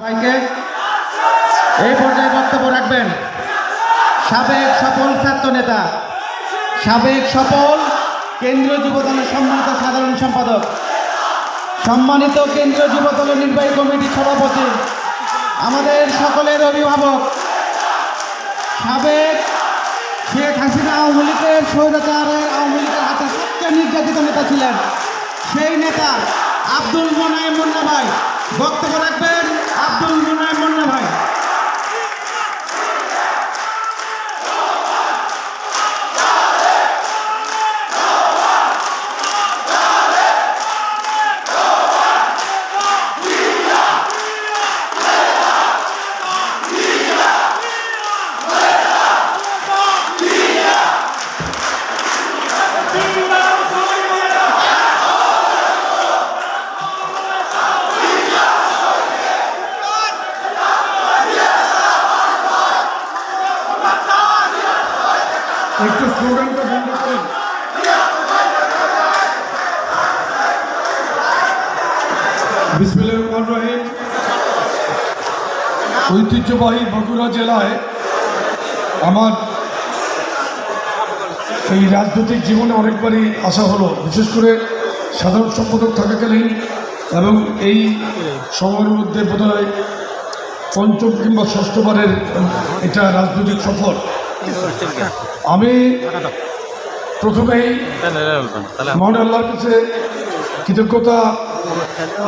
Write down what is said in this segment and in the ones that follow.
সবাইকে এই পর্যায়ে বক্তব্য রাখবেন। সাবেক সফল ছাত্র নেতা, সাবেক সফল কেন্দ্রীয় যুবদলের সম্মানিত সাধারণ সম্পাদক, সম্মানিত কেন্দ্রীয় যুবদলের নির্বাহী কমিটির সভাপতি, আমাদের সকলের অভিভাবক, সাবেক শেখ হাসিনা আওয়ামী লীগের স্বৈরাচারের আওয়ামী লীগের হাতে সবচেয়ে নির্যাতিত নেতা ছিলেন সেই নেতা আব্দুল মোনায়েম মুন্না ভাই। বক্তব্য রাখবেন। আব্দুল ঐতিহ্যবাহী বগুড়া জেলায় আমার এই রাজনৈতিক জীবনে অনেকবারই আসা হলো। বিশেষ করে সাধারণ সম্পাদক থাকাকালীন এবং এই সময়ের মধ্যে বোধহয় পঞ্চম কিংবা ষষ্ঠবারের এটা রাজনৈতিক সফর আমি প্রথমেই মহান আল্লাহর কাছে কৃতজ্ঞতা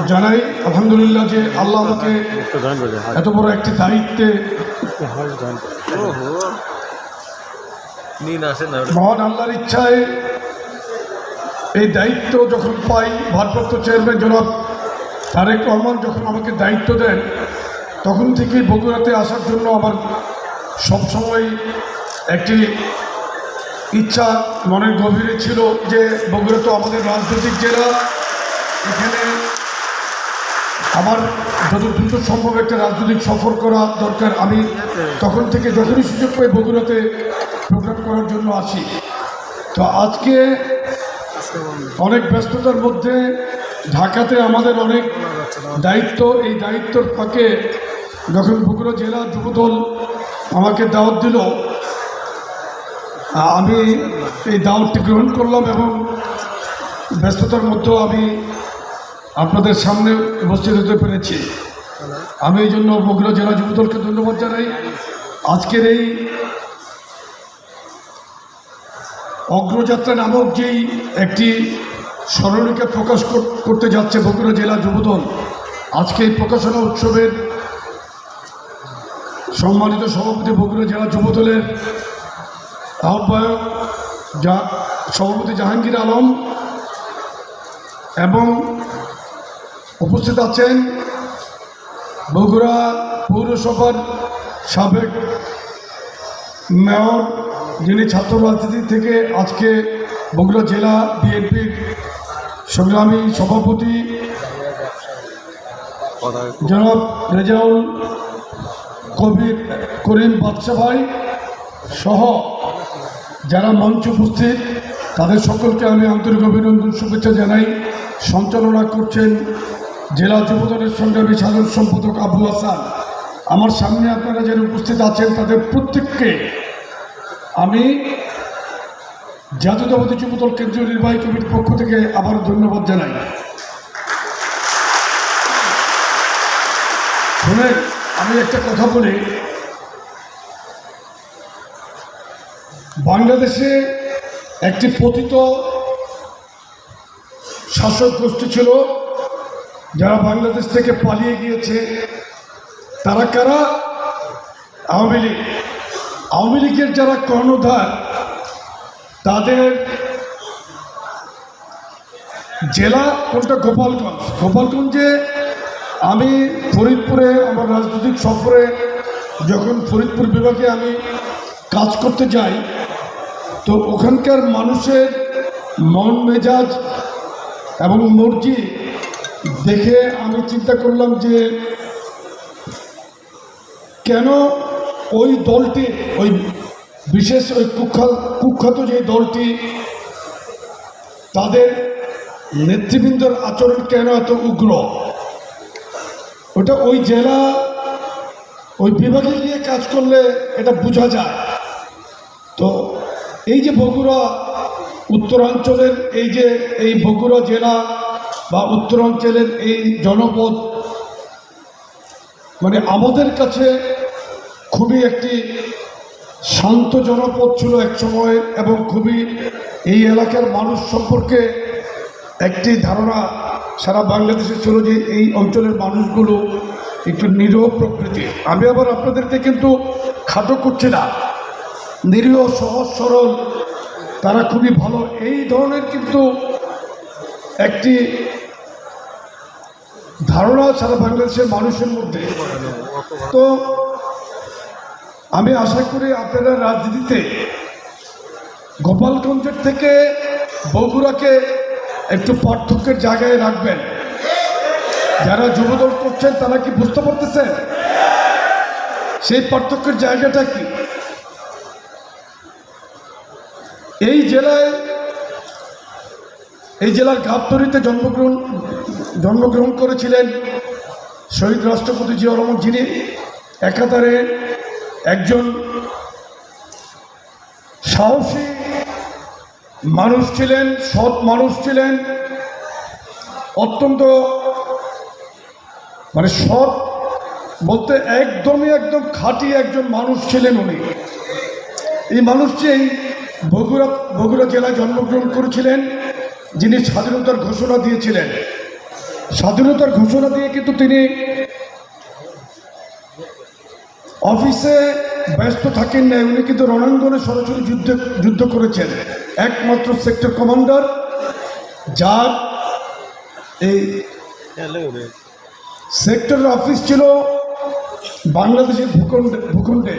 জানাই আলহামদুলিল্লাহ যে আল্লাহ আমাকে এত বড় একটি দায়িত্বে মহান আল্লাহর ইচ্ছায় এই দায়িত্ব যখন পাই ভারপ্রাপ্ত চেয়ারম্যান জনাব তারেক রহমান যখন আমাকে দায়িত্ব দেন তখন থেকেই বগুড়াতে আসার জন্য আমার সবসময় একটি ইচ্ছা মনের গভীরে ছিল যে বগুড়া তো আমাদের রাজনৈতিক জেলা। এখানে আমার যত দ্রুত সম্ভব একটা রাজনৈতিক সফর করা দরকার, আমি তখন থেকে যখনই সুযোগ পাই বগুড়াতে প্রোগ্রাম করার জন্য আসি তো আজকে অনেক ব্যস্ততার মধ্যে ঢাকাতে আমাদের অনেক দায়িত্ব, এই দায়িত্বর ফাঁকে যখন বগুড়া জেলা যুবদল আমাকে দাওয়াত দিল, আমি এই দাওয়াতটি গ্রহণ করলাম এবং ব্যস্ততার মধ্যেও আমি আপনাদের সামনে উপস্থিত হতে পেরেছি। আমি এই জন্য বগুড়া জেলা যুবদলকে ধন্যবাদ জানাই। আজকের এই অগ্রযাত্রা নামক যেই একটি স্মরণিকা প্রকাশ কর- করতে যাচ্ছে বগুড়া জেলা যুবদল আজকে এই প্রকাশনা উৎসবের সম্মানিত সভাপতি বগুড়া জেলা যুবদলের আহ্বায়ক যা সভাপতি জাহাঙ্গীর আলম এবং উপস্থিত আছেন বগুড়া পৌরসভার সাবেক মেয়র যিনি ছাত্র রাজনীতি থেকে আজকে বগুড়া জেলা বিএনপির সংগ্রামী সভাপতি জনাব রেজাউল কবির করিম বাদশা ভাই সহ যারা মঞ্চ উপস্থিত, তাদের সকলকে আমি আন্তরিক অভিনন্দন, শুভেচ্ছা জানাই। সঞ্চালনা করছেন জেলা যুবদলের সংগ্রামী সাধারণ সম্পাদক আবু হাসান, আমার সামনে আপনারা যারা উপস্থিত আছেন, তাদের প্রত্যেককে আমি জাতীয়তাবাদী যুবদল কেন্দ্রীয় নির্বাহী কমিটির পক্ষ থেকে আবার ধন্যবাদ জানাই। শুনেন, আমি একটা কথা বলি। বাংলাদেশে একটি পতিত শাসক গোষ্ঠী ছিল যারা বাংলাদেশ থেকে পালিয়ে গিয়েছে, তারা কারা? আওয়ামী লীগ। আওয়ামী লীগের যারা কর্ণধার, তাদের জেলা কোনটা? গোপালগঞ্জ। গোপালগঞ্জে আমি ফরিদপুরে আমার রাজনৈতিক সফরে যখন ফরিদপুর বিভাগে আমি কাজ করতে যাই, তো ওখানকার মানুষের মন মেজাজ এবং মর্জি দেখে আমি চিন্তা করলাম যে, কেন ওই দলটি, ওই বিশেষ ওই কুখ্যাত কুখ্যাত যে দলটি, তাদের নেতৃবৃন্দর আচরণ কেন এত উগ্র? ওটা ওই জেলা, ওই বিভাগে গিয়ে কাজ করলে এটা বোঝা যায়। তো এই যে বগুড়া, উত্তরাঞ্চলের এই যে, এই বগুড়া জেলা বা উত্তরাঞ্চলের এই জনপদ মানে আমাদের কাছে খুবই একটি শান্ত জনপদ ছিল এক সময় এবং খুবই এই এলাকার মানুষ সম্পর্কে একটি ধারণা সারা বাংলাদেশে ছিল যে এই অঞ্চলের মানুষগুলো একটু নিরহ প্রকৃতি। আমি আবার আপনাদেরকে কিন্তু খাটো করছি না। নিরীহ, সহজ, সরল, তারা খুবই ভালো। এই ধরনের কিন্তু একটি ধারণা সারা বাংলাদেশের মানুষের মধ্যে। তো আমি আশা করি আপনারা রাজনীতিতে গোপালগঞ্জের থেকে বগুড়াকে একটু পার্থক্যের জায়গায় রাখবেন। যারা যুবদল করছেন, তারা কি বুঝতে পারতেছেন? সেই পার্থক্যের জায়গাটা কি? এই জেলায় এই জেলার গাবতরিতে জন্মগ্রহণ জন্মগ্রহণ করেছিলেন শহীদ রাষ্ট্রপতি জিয়াউর রহমান। যিনি একাধারে একজন সাহসী মানুষ ছিলেন, সৎ মানুষ ছিলেন, অত্যন্ত মানে সৎ বলতে একদমই একদম খাঁটি একজন মানুষ ছিলেন উনি। এই মানুষটি বগুড়া বগুড়া জেলায় জন্মগ্রহণ করেছিলেন। যিনি স্বাধীনতার ঘোষণা দিয়েছিলেন। স্বাধীনতার ঘোষণা দিয়ে কিন্তু তিনি অফিসে ব্যস্ত থাকেন না উনি কিন্তু রণাঙ্গনে সরাসরি যুদ্ধ যুদ্ধ করেছেন। একমাত্র সেক্টর কমান্ডার, যার এই সেক্টর অফিস ছিল বাংলাদেশের ভূখণ্ডে ভূখণ্ডে।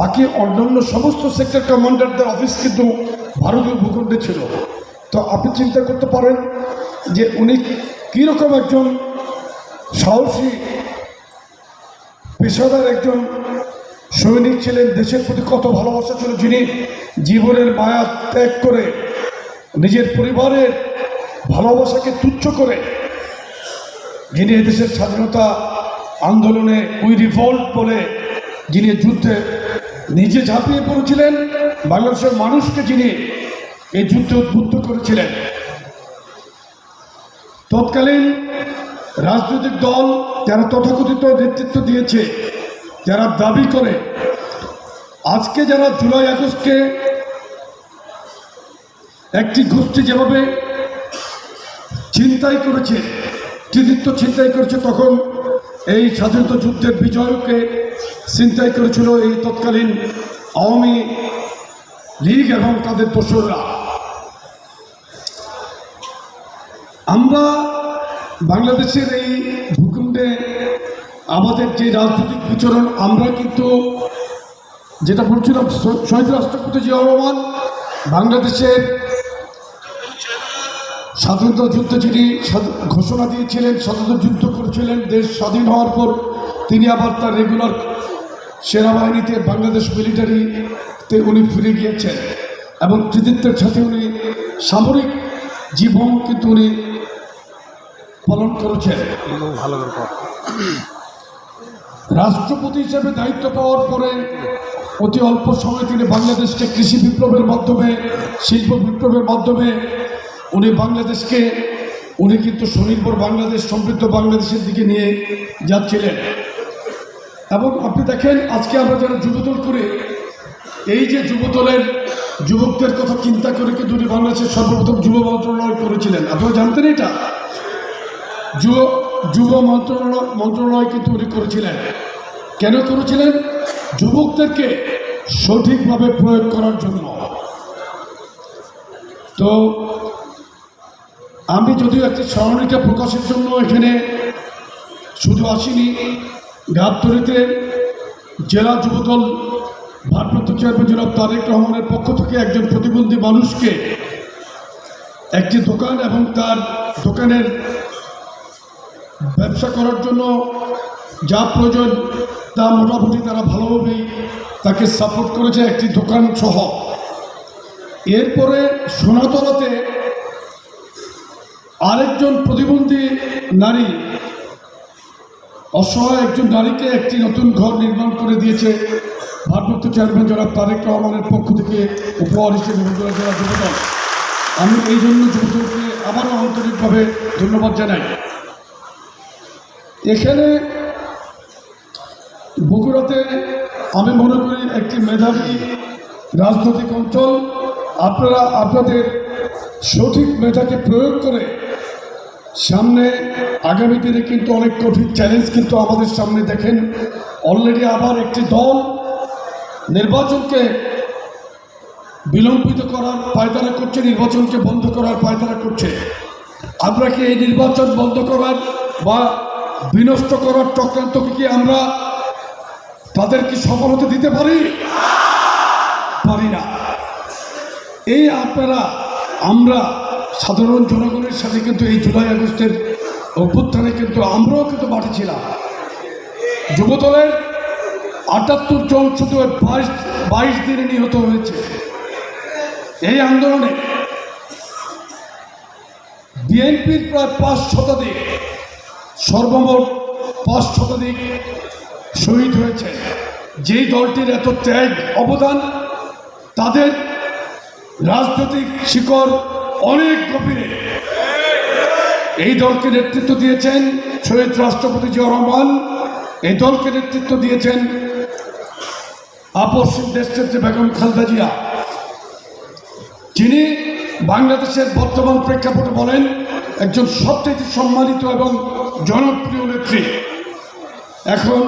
বাকি অন্যান্য সমস্ত সেক্টর কমান্ডারদের অফিস কিন্তু ভারতীয় ভূখণ্ডে ছিল। তো আপনি চিন্তা করতে পারেন যে উনি কীরকম একজন সাহসী পেশাদার একজন সৈনিক ছিলেন, দেশের প্রতি কত ভালোবাসা ছিল, যিনি জীবনের মায়া ত্যাগ করে নিজের পরিবারের ভালোবাসাকে তুচ্ছ করে যিনি এদেশের স্বাধীনতা আন্দোলনে উই রিভল্ট বলে যিনি যুদ্ধে নিজে ঝাঁপিয়ে পড়েছিলেন, বাংলাদেশের মানুষকে যিনি এই যুদ্ধে উদ্বুদ্ধ করেছিলেন। তৎকালীন রাজনৈতিক দল যারা তথাকথিত নেতৃত্ব দিয়েছে, যারা দাবি করে, আজকে যারা জুলাই আগস্টকে একটি গোষ্ঠী যেভাবে চিন্তাই করেছে, কৃতিত্ব চিন্তাই করেছে, তখন এই স্বাধীনতা যুদ্ধের বিজয়কে চিন্তাই করেছিল এই তৎকালীন আওয়ামী লীগ এবং তাদের দোসররা। আমরা বাংলাদেশের এই ভূখণ্ডে আমাদের যে রাজনৈতিক বিচরণ, আমরা কিন্তু যেটা বলছিলাম শহীদ রাষ্ট্রপতি জিয়া রহমান, বাংলাদেশের স্বাধীনতা যুদ্ধ যিনি ঘোষণা দিয়েছিলেন, স্বাধীনতা যুদ্ধ করেছিলেন, দেশ স্বাধীন হওয়ার পর তিনি আবার তার রেগুলার সেনাবাহিনীতে, বাংলাদেশ মিলিটারিতে উনি ফিরে গিয়েছেন এবং কৃতিত্বের সাথে উনি সামরিক জীবন কিন্তু উনি পালন করেছেন। রাষ্ট্রপতি হিসেবে দায়িত্ব পাওয়ার পরে অতি অল্প সময় তিনি বাংলাদেশকে কৃষি বিপ্লবের মাধ্যমে শিল্প বিপ্লবের মাধ্যমে উনি বাংলাদেশকে উনি কিন্তু স্বনির্ভর বাংলাদেশ সমৃদ্ধ বাংলাদেশের দিকে নিয়ে যাচ্ছিলেন। এবং আপনি দেখেন আজকে আমরা যারা যুবদল করে এই যে যুবদলের যুবকদের কথা চিন্তা করে কিন্তু উনি বাংলাদেশের সর্বপ্রথম যুব মন্ত্রণালয় করেছিলেন। আপনারা জানতেন এটা? যুব যুব মন্ত্রণালয় মন্ত্রণালয় কিন্তু উনি করেছিলেন। কেন করেছিলেন? যুবকদেরকে সঠিকভাবে প্রয়োগ করার জন্য। তো, আমি যদিও একটি স্মরণিকা প্রকাশের জন্য এখানে শুধু আসিনি গাবতলিতে জেলা যুবদল ভারপ্রাপ্ত চেয়ারম্যান জনাব তারেক রহমানের পক্ষ থেকে একজন প্রতিবন্ধী মানুষকে একটি দোকান এবং তার দোকানের ব্যবসা করার জন্য যা প্রয়োজন, তা মোটামুটি তারা ভালোভাবেই তাকে সাপোর্ট করেছে একটি দোকান সহ। এরপরে সোনাতলাতে আরেকজন প্রতিবন্ধী নারী, অসহায় একজন নারীকে একটি নতুন ঘর নির্মাণ করে দিয়েছে। ভারপ্রাপ্ত চেয়ারম্যান জনাব তারেক রহমানের পক্ষ থেকে উপহার হিসেবে বগুড়া জেলা যুবদল। আমি এই জন্য যুবদলকে আবারও আন্তরিকভাবে ধন্যবাদ জানাই। এখানে বগুড়াতে আমি মনে করি একটি মেধাবী রাজনৈতিক অঞ্চল। আপনারা, আপনাদের সঠিক মেধাকে প্রয়োগ করে সামনে আগামী দিনে কিন্তু অনেক কঠিন চ্যালেঞ্জ কিন্তু আমাদের সামনে দেখেন। অলরেডি আবার একটি দল নির্বাচনকে বিলম্বিত করার পায়তারা করছে, নির্বাচনকে বন্ধ করার পায়তারা করছে। আমরা কি এই নির্বাচন বন্ধ করার বা বিনষ্ট করার চক্রান্তকে কি আমরা তাদেরকে সফল হতে দিতে পারি? পারি না। এই আপনারা, আমরা সাধারণ জনগণের সাথে কিন্তু এই জুলাই আগস্টের অভ্যুত্থানে কিন্তু আমরাও কিন্তু মাঠে ছিলাম। যুবদলের আটাত্তর জন শুধু বাইশ বাইশ দিনে নিহত হয়েছে। এই আন্দোলনে বিএনপির প্রায় পাঁচ শতাধিক সর্বমোট পাঁচ শতাধিক শহীদ হয়েছে। যেই দলটির এত ত্যাগ অবদান, তাদের রাজনৈতিক শিকড় অনেক গভীরে। এই দলকে নেতৃত্ব দিয়েছেন শহীদ রাষ্ট্রপতি জিয়া রহমান। এই দলকে নেতৃত্ব দিয়েছেন আপসীন দেশনেত্রী বেগম খালদা জিয়া। যিনি বাংলাদেশের বর্তমান প্রেক্ষাপটে বলেন, একজন সবচেয়ে সম্মানিত এবং জনপ্রিয় নেত্রী, এখন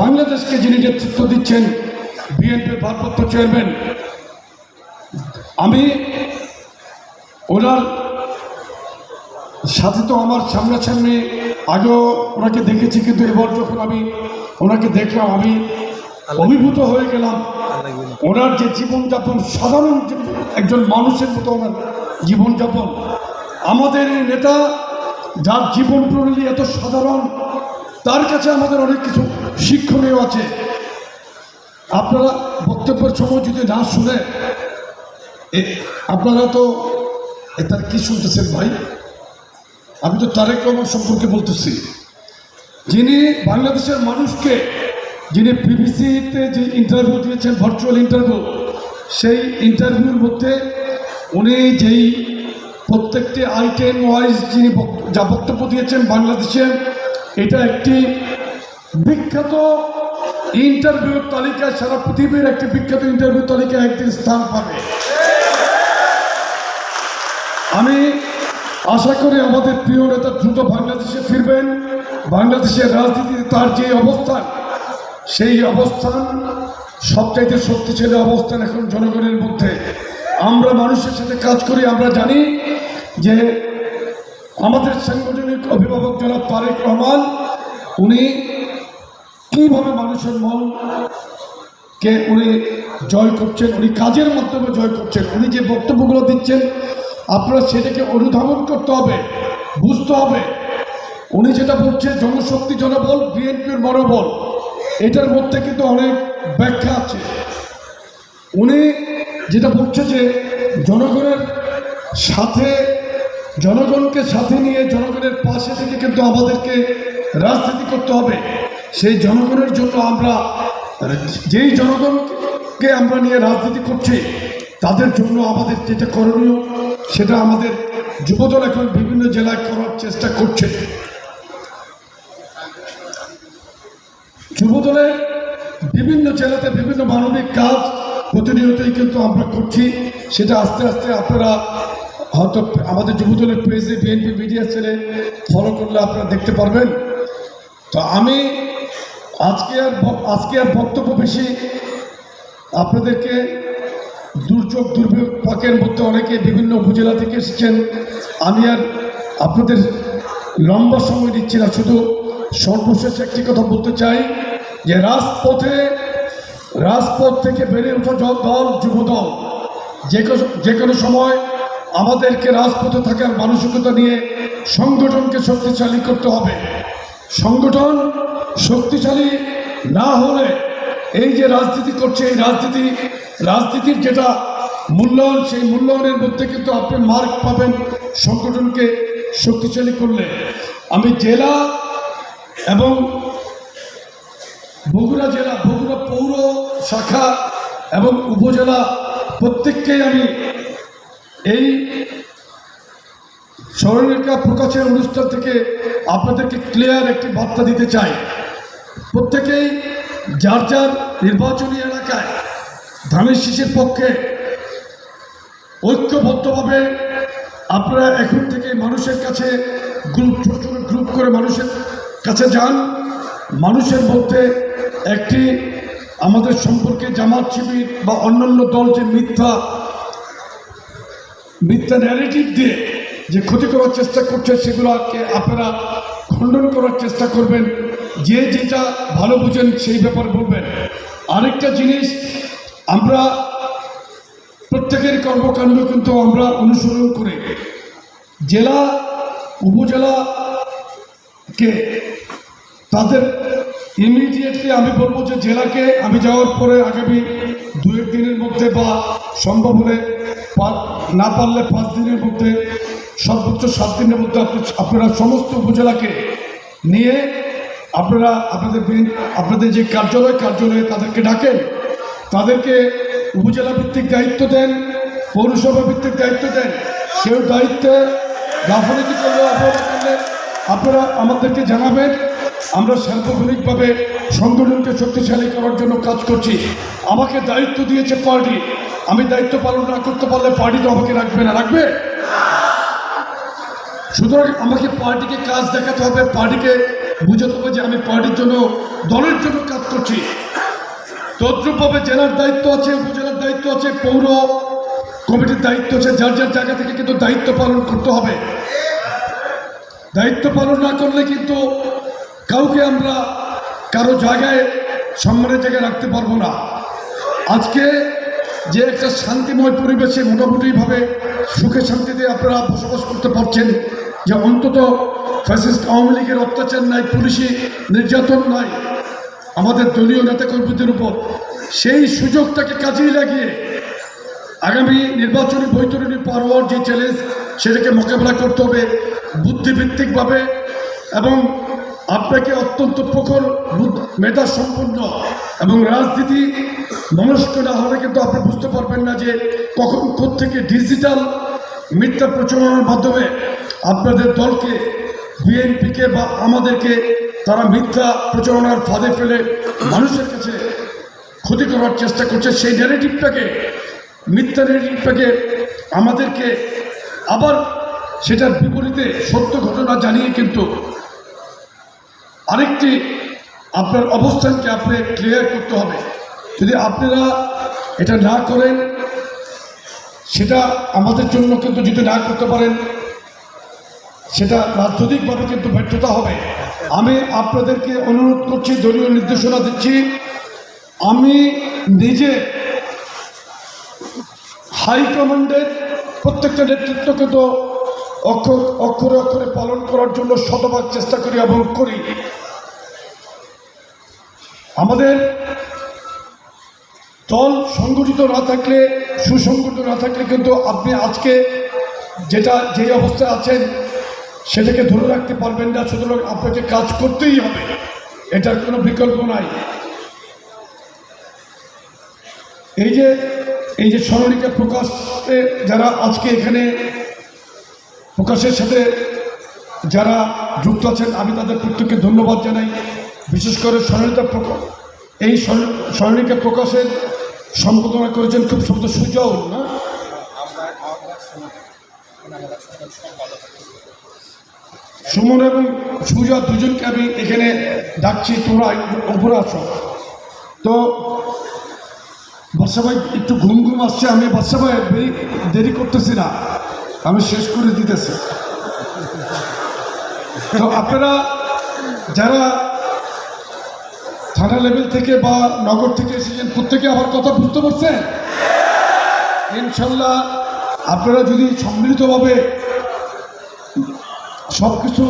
বাংলাদেশকে যিনি নেতৃত্ব দিচ্ছেন, বিএনপির ভারপ্রাপ্ত চেয়ারম্যান, আমি ওনার সাথে তো আমার সামনাসামনি আগেও ওনাকে দেখেছি, কিন্তু এবার যখন আমি ওনাকে দেখলাম, আমি অভিভূত হয়ে গেলাম। ওনার যে জীবনযাপন, সাধারণ একজন মানুষের মতো ওনার জীবনযাপন, আমাদের নেতা যার জীবন প্রণালী এত সাধারণ, তার কাছে আমাদের অনেক কিছু শিক্ষণীয় আছে। আপনারা বক্তব্যের সময় যদি না শুনে আপনারা তো তার কি শুনতেছেন ভাই? আমি তো তারেক রহমান সম্পর্কে বলতেছি। যিনি বাংলাদেশের মানুষকে, যিনি বিবিসিতে যে ইন্টারভিউ দিয়েছেন ভার্চুয়াল ইন্টারভিউ সেই ইন্টারভিউর মধ্যে উনি যেই প্রত্যেকটি আইটেম ওয়াইজ যিনি যা বক্তব্য দিয়েছেন বাংলাদেশে, এটা একটি বিখ্যাত ইন্টারভিউ তালিকা সারা পৃথিবীর একটি বিখ্যাত ইন্টারভিউ তালিকায় একদিন স্থান পাবে। আমি আশা করি আমাদের প্রিয় নেতা দ্রুত বাংলাদেশে ফিরবেন। বাংলাদেশের রাজনীতিতে তার যে অবস্থান, সেই অবস্থান সবচাইতে শক্তিশালী অবস্থান এখন জনগণের মধ্যে। আমরা মানুষের সাথে কাজ করি, আমরা জানি যে আমাদের সাংগঠনিক অভিভাবক জনাব তারেক রহমান, উনি কীভাবে মানুষের মন কে উনি জয় করছেন, উনি কাজের মাধ্যমে জয় করছেন, উনি যে বক্তব্যগুলো দিচ্ছেন, আপনারা সেটাকে অনুধাবন করতে হবে, বুঝতে হবে। উনি যেটা বলছে, জনশক্তি জনবল, বিএনপির মনোবল, এটার মধ্যে কিন্তু অনেক ব্যাখ্যা আছে। উনি যেটা বলছে যে জনগণের সাথে জনগণকে সাথে নিয়ে জনগণের পাশে থেকে কিন্তু আমাদেরকে রাজনীতি করতে হবে। সেই জনগণের জন্য আমরা, যেই জনগণকে আমরা নিয়ে রাজনীতি করছি, তাদের জন্য আমাদের যেটা করণীয়, সেটা আমাদের যুবদল এখন বিভিন্ন জেলায় করার চেষ্টা করছে। যুবদলের বিভিন্ন জেলাতে বিভিন্ন মানবিক কাজ প্রতিনিয়তই কিন্তু আমরা করছি। সেটা আস্তে আস্তে আপনারা হয়তো আমাদের যুবদলের পেজে বিএনপি মিডিয়া ছেলে ফলো করলে আপনারা দেখতে পারবেন। তো আমি আজকে আর আজকে আর বক্তব্য বেশি আপনাদেরকে দুর্যোগ দুর্বিপাকের মধ্যে অনেকে বিভিন্ন উপজেলা থেকে এসেছেন। আমি আর আপনাদের লম্বা সময় দিচ্ছি না, শুধু সর্বশেষ একটি কথা বলতে চাই যে রাজপথে, রাজপথ থেকে বেড়ে ওঠা দল যুব দল যে যে কোনো সময় আমাদেরকে রাজপথে থাকার মানসিকতা নিয়ে সংগঠনকে শক্তিশালী করতে হবে। সংগঠন শক্তিশালী না হলে এই যে রাজনীতি করছে, এই রাজনীতি, রাজনীতির যেটা মূল্যায়ন, সেই মূল্যায়নের মধ্যে কিন্তু আপনি মার্ক পাবেন সংগঠনকে শক্তিশালী করলে। আমি জেলা এবং বগুড়া জেলা, বগুড়া পৌর শাখা এবং উপজেলা প্রত্যেককেই আমি এই স্মরণিকা প্রকাশের অনুষ্ঠান থেকে আপনাদেরকে ক্লিয়ার একটি বার্তা দিতে চাই। প্রত্যেকেই যার যার নির্বাচনী এলাকায় ধানের শীষের পক্ষে ঐক্যবদ্ধভাবে আপনারা এখন থেকে মানুষের কাছে গ্রুপ ছোট ছোট গ্রুপ করে মানুষের কাছে যান। মানুষের মধ্যে একটি আমাদের সম্পর্কে জামাত শিবির বা অন্যান্য দল যে মিথ্যা মিথ্যা ন্যারেটিভ দিয়ে যে ক্ষতি করার চেষ্টা করছে, সেগুলোকে আপনারা খণ্ডন করার চেষ্টা করবেন। যে যেটা ভালো বুঝেন, সেই ব্যাপার বলবেন। আরেকটা জিনিস, আমরা প্রত্যেকের কর্মকাণ্ড কিন্তু আমরা অনুসরণ করে জেলা, উপজেলাকে তাদের ইমিডিয়েটলি আমি বলব যে জেলাকে আমি যাওয়ার পরে আগামী দু এক দিনের মধ্যে বা সম্ভব হলে না পারলে পাঁচ দিনের মধ্যে, সর্বোচ্চ সাত দিনের মধ্যে আপনি, আপনারা সমস্ত উপজেলাকে নিয়ে আপনারা আপনাদের আপনাদের যে কার্যালয়, কার্যালয়ে তাদেরকে ডাকেন। তাদেরকে উপজেলা ভিত্তিক দায়িত্ব দেন, পৌরসভা ভিত্তিক দায়িত্ব দেন। কেউ দায়িত্বে গাফলতি করলে অবহেলা করলে আপনারা আমাদেরকে জানাবেন। আমরা সার্বজনিকভাবে সংগঠনকে শক্তিশালী করার জন্য কাজ করছি। আমাকে দায়িত্ব দিয়েছে পার্টি। আমি দায়িত্ব পালন না করতে পারলে পার্টি তো আমাকে রাখবে না, রাখবে? সুতরাং আমাকে পার্টিকে কাজ দেখাতে হবে, পার্টিকে বুঝাতে হবে যে আমি পার্টির জন্য, দলের জন্য কাজ করছি। তদ্রুপভাবে জেলার দায়িত্ব আছে, উপজেলার দায়িত্ব আছে, পৌর কমিটির দায়িত্ব আছে, যার যার জায়গা থেকে কিন্তু দায়িত্ব পালন করতে হবে। দায়িত্ব পালন না করলে কিন্তু কাউকে আমরা কারও জায়গায় সম্মানের জায়গায় রাখতে পারব না। আজকে যে একটা শান্তিময় পরিবেশে মোটামুটিভাবে সুখে শান্তিতে আপনারা বসবাস করতে পারছেন, যে অন্তত ফ্যাসিস্ট আওয়ামী লীগের অত্যাচার নাই, পুলিশি নির্যাতন নাই, আমাদের দলীয় নেতাকর্মীদের উপর, সেই সুযোগটাকে কাজেই লাগিয়ে আগামী নির্বাচনী বৈতরণী পার হওয়ার যে চ্যালেঞ্জ সেটাকে মোকাবেলা করতে হবে বুদ্ধিভিত্তিকভাবে এবং আপনাকে অত্যন্ত প্রখর মেধা সম্পন্ন এবং রাজনীতি মনস্ক না হলে কিন্তু আপনি বুঝতে পারবেন না যে কখন থেকে ডিজিটাল মিথ্যা প্রচারণার মাধ্যমে আপনাদের দলকে, বিএনপিকে বা আমাদেরকে তারা মিথ্যা প্রচারণার ফাঁদে ফেলে মানুষের কাছে ক্ষতি করার চেষ্টা করছে, সেই ন্যারেটিভটাকে মিথ্যা ন্যারেটিভটাকে আমাদেরকে আবার সেটার বিপরীতে সত্য ঘটনা জানিয়ে কিন্তু আরেকটি আপনার অবস্থানকে আপনি ক্লিয়ার করতে হবে। যদি আপনারা এটা না করেন, সেটা আমাদের জন্য কিন্তু যদি না করতে পারেন, সেটা রাজনৈতিকভাবে কিন্তু ব্যর্থতা হবে। আমি আপনাদেরকে অনুরোধ করছি, দলীয় নির্দেশনা দিচ্ছি। আমি নিজে হাইকমান্ডের প্রত্যেকটা নেতৃত্বকে তো অক্ষর অক্ষরে অক্ষরে পালন করার জন্য শতভাগ চেষ্টা করি এবং করি। আমাদের দল সংগঠিত না থাকলে, সুসংগঠিত না থাকলে কিন্তু আপনি আজকে যেটা যেই অবস্থায় আছেন, সেটাকে ধরে রাখতে পারবেন না। সুতরাং আপনাকে কাজ করতেই হবে। এটার কোনো বিকল্প নাই। এই যে এই যে স্মরণিকা প্রকাশে যারা আজকে এখানে প্রকাশের সাথে যারা যুক্ত আছেন, আমি তাদের প্রত্যেককে ধন্যবাদ জানাই। বিশেষ করে স্মরণিকা প্রকাশ, এই স্মরণিকা প্রকাশের সম্পাদনা করেছেন খুব সুন্দর সুজল, না? সুমন এবং সুজা দুজনকে আমি এখানে ডাকছি, তোমরা উপরে আছো তো বাদশা ভাই, একটু ঘুম ঘুম আসছে, আমি বাদশা ভাই দেরি করতেছি না। আমি শেষ করে দিতেছি। তো আপনারা যারা থানা লেভেল থেকে বা নগর থেকে এসেছেন প্রত্যেকে আমার কথা বুঝতে পারছেন? ইনশাল্লাহ আপনারা যদি সম্মিলিতভাবে সব কিছু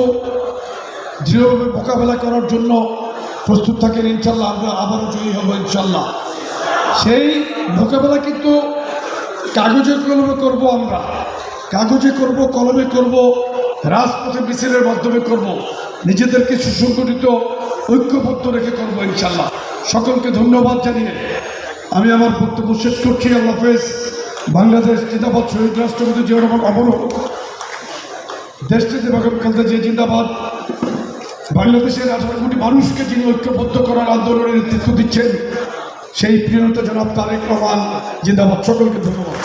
দৃঢ়ভাবে মোকাবেলা করার জন্য প্রস্তুত থাকেন, ইনশাল্লাহ আমরা আবারও জয়ী হব, ইনশাল্লাহ। সেই মোকাবেলা কিন্তু কাগজে কলমে করব আমরা। কাগজে করব, কলমে করব, রাজপথে মিছিলের মাধ্যমে করব। নিজেদেরকে সুসংগঠিত ঐক্যবদ্ধ রেখে করব ইনশাল্লাহ সকলকে ধন্যবাদ জানিয়ে আমি আমার বক্তব্য শেষ করছি। আল্লাহ বাংলাদেশ জিন্দাবাদ, শহীদ রাষ্ট্রপতি জিয়া রহমান অমর। দেশটিতে বেগম জিয়া জিন্দাবাদ। বাংলাদেশের আঠারো কোটি মানুষকে যিনি ঐক্যবদ্ধ করার আন্দোলনের নেতৃত্ব দিচ্ছেন, সেই প্রিয়ত জনাব তারেক রহমান। জিন্দাবাদ। সকলকে ধন্যবাদ।